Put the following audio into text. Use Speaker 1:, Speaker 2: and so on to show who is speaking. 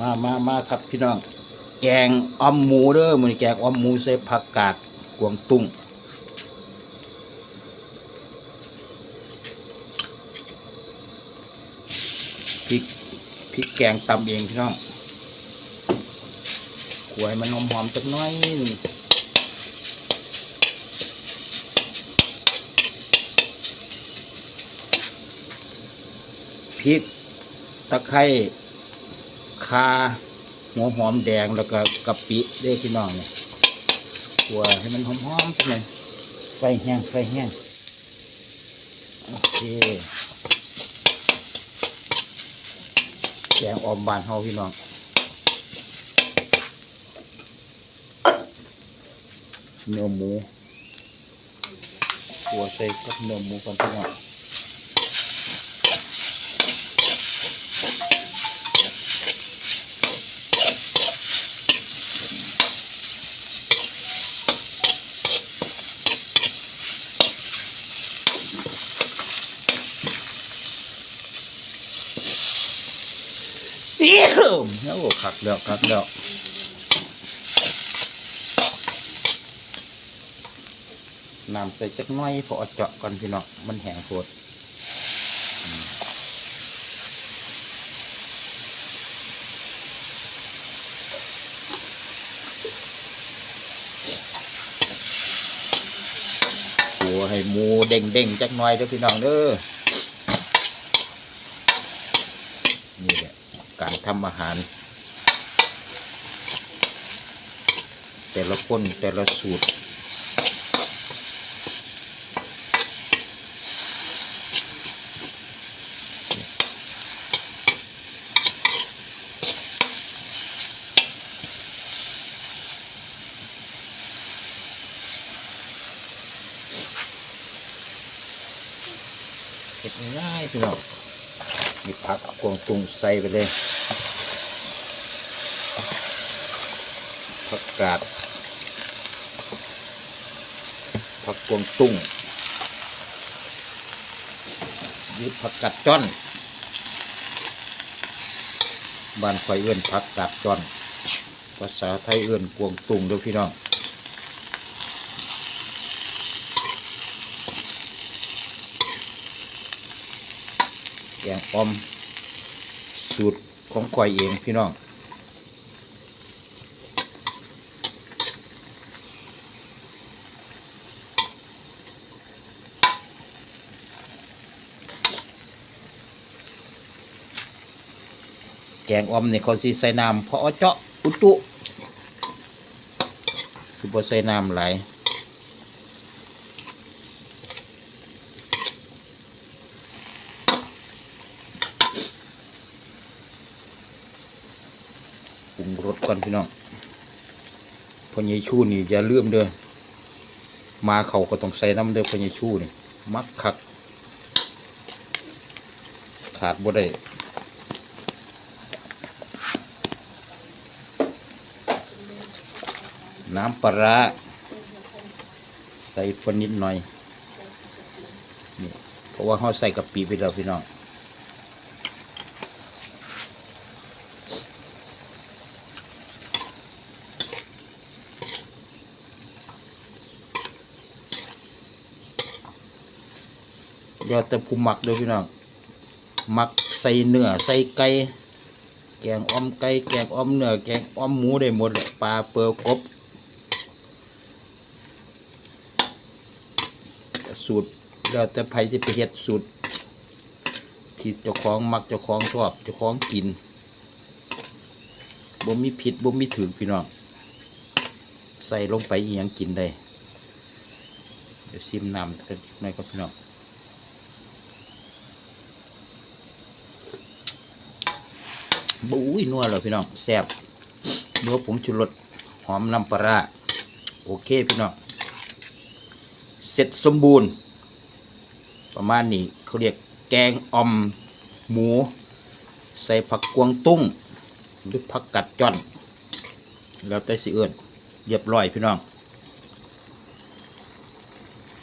Speaker 1: มามามาครับพี่น้อง แกงออมหมูเด้อมือนแกงออมหมูใส่ผักกาดกวางตุ้งพริกพริกแกงตำเองพี่น้องขวยมันหอมๆจักน้อยพริกตะไคร้ คาหัวหอมแดงแล้วก็กะปิเด้อพี่น้องเนี่ยขัวให้มันหอมๆสักหน่อยไฟแห้งไฟแห้งโอเคแกงออมบานเฮาพี่น้องเนื้อหมูขัวใส่กับเนื้อหมูก่อนพี่น้อง เอี้ยวแล้วก็ขักแล้วขักแล้วน้ำใส่จักน้อยพอเอาเจาะก่อนพี่น้องมันแห้งโพดอืมหัวให้หมูเด้งเด้งๆจักหน้อยเด้อพี่น้องเด้อ นี่แหละการทำอาหาร แต่ละคนแต่ละสูตรเก็บง่ายพี่น้อง มีผักกวางตุ้งใส่ไปเลยผักกาดผักกวางตุ้งยึดผักกาดจ้อนบ้านไฟเอื้อนผักกาดจ้อน ภาษาไทยเอื้อนกวางตุ้งด้วยพี่น้อง แกงออม สูตรของข่อยเองพี่น้องแกงออมเนี่ยเขาสิใส่น้ำเพราะเจาะอุตุคือบ่ใส่น้ำไหลายป รุงรสก่อนพี่น้องพญชูนี่อย่าลืมเด้อมาเขาก็ต้องใส่น้ำเด้อพญชูนี่ มักคัก ขาดบ่ได้น้ำปลาร้าใส่พอนิดหน่อยนี่เพราะว่าเขาใส่กะปิไปแล้วพี่น้อง ยอดแต่ผู้หมักเด้วยพี่น้องหมักใส่เนื้อใส่ไก่แกงอ้อมไก่แกงอ้อมเนื้อแกงอ้อมหมูได้หมดแหละปลาเปลือกกบสูตรแล้วแต่ไผที่ไปเฮ็ดสูตรที่เจ้าของมักเจ้าของชอบเจ้าของกินบ่มีผิดบ่มีถึงพี่น้องใส่ลงไปอีหยังกินได้เดี๋ยวซิมน้ำกันหน่อยครับพี่น้อง บุ้ยนัวเลยพี่น้องแซ่บนัวผงชูรสหอมน้ำปลาร้าโอเคพี่น้องเสร็จสมบูรณ์ ประมาณนี้เขาเรียกแกงอ่อมหมู ใส่ผักกวางตุ้งหรือผักกัดจ้อน แล้วแต่สิเอื้อนเรียบร้อยพี่น้อง